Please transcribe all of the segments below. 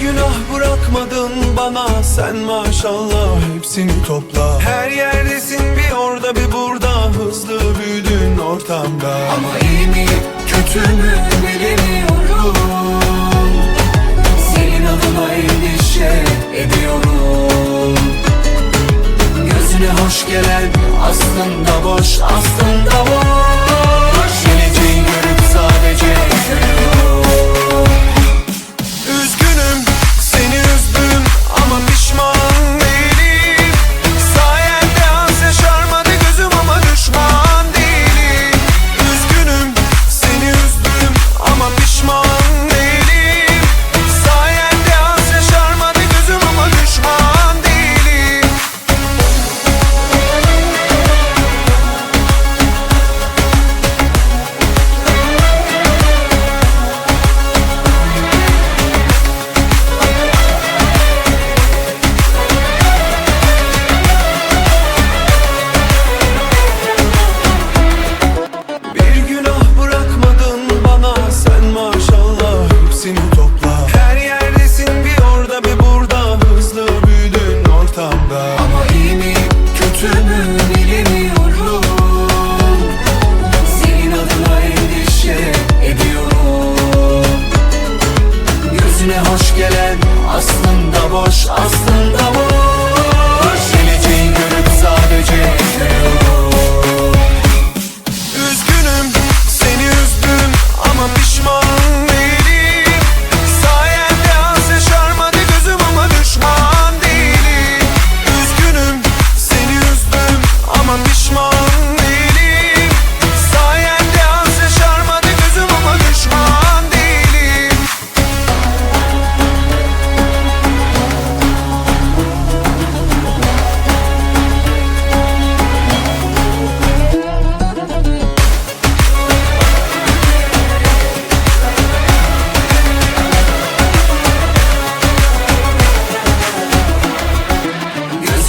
Günah bırakmadın bana. Sen maşallah hepsini topla. Her yerdesin bir orada bir burada. Hızlı büyüdün ortamda. Ama iyi mi kötü mü bilemiyorum. Senin adına endişe ediyorum. Gözüne hoş gelen aslında boş aslında boş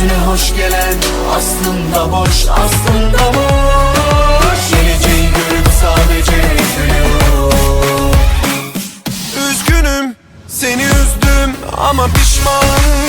Gözüne hoş gelen aslında boş aslında boş. Geleceği görüp sadece gülüyorum Üzgünüm seni üzdüm ama pişman